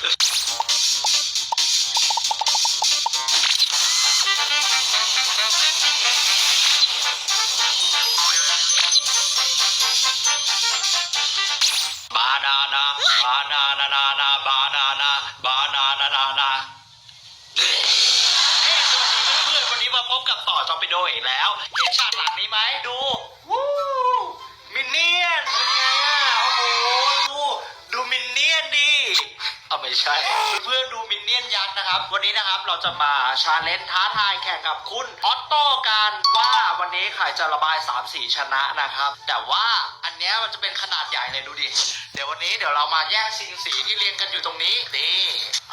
พื่อนๆวันนี้มาพบกับต่อจอมปิโดอีกแล้ว เห็นฉากหลังนี้ไหมดู ไม่ใช่ เพื่อนๆดูมินเนี่ยนยักษ์นะครับ วันนี้นะครับเราจะมาชาเลนจ์ท้าทายแข่งกับคุณออตโต้กันว่าวันนี้ใครจะระบาย3สีชนะนะครับ แต่ว่าอันเนี้ยมันจะเป็นขนาดใหญ่เลยดูดิ เดี๋ยววันนี้เดี๋ยวเรามาแยกชิงสีที่เรียงกันอยู่ตรงนี้ นี่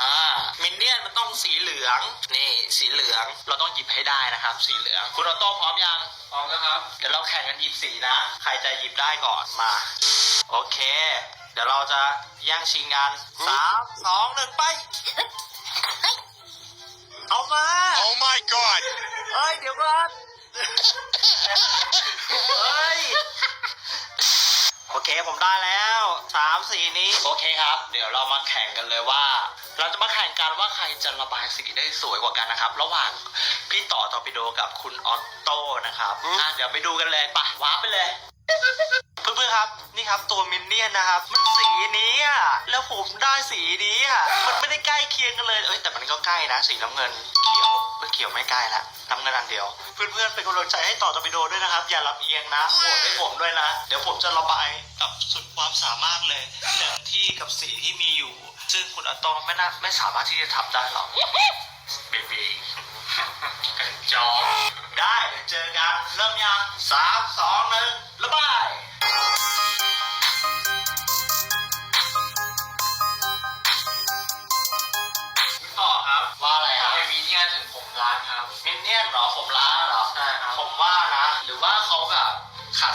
อ่ามินเนี่ยนมันต้องสีเหลือง นี่สีเหลืองเราต้องหยิบให้ได้นะครับ สีเหลือง คุณออโต้พร้อมยังพร้อมแล้วครับเดี๋ยวเราแข่งกันหยิบสีนะ ใครจะหยิบได้ก่อนมา โอเคเดี๋ยวเราจะแย่งชิงกันสามสองหนึ่งไป เอามา Oh my god! เฮ้ย เดี๋ยวก่อนเฮ้ย โอเคผมได้แล้วสามสีนี้ โอเคครับ เดี๋ยวเรามาแข่งกันเลยว่า เราจะมาแข่งกันว่าใครจะระบายสีได้สวยกว่ากันนะครับ ระหว่างพี่ต่อตอร์ปิโดกับคุณออตโต้นะครับอะเดี๋ยวไปดูกันเลยไปว้าร์ปไปเลยเพื่อ นี่ครับตัวมินเนี่ยนนะครับ มันสีนี้อะแล้วผมได้สีนี้อะมันไม่ได้ใกล้เคียงกันเลยเอ้ยแต่มันก็ใกล้นะ สีน้ำเงินเขียวเอ้ยเขียวไม่ใกล้ละน้ำเงินอันเดียว เพื่อนๆเป็นกำลังใจให้ต่อตอร์ปิโดด้วยนะครับ อย่าลำเอียงนะโหวตให้ผมด้วยนะ เดี๋ยวผมจะระบายกับสุดความสามารถเลยเต็มที่กับสีที่มีอยู่ ซึ่งคุณอัตโตไม่น่าไม่สามารถที่จะทำได้หรอกเบบีกันจอได้เดี๋ยวเจอกันเริ่มยังานครับมินเนี่ยนเหรอผมล้าเหรอใช่ครับผมว่านะ หรือว่าเขาแบบขาด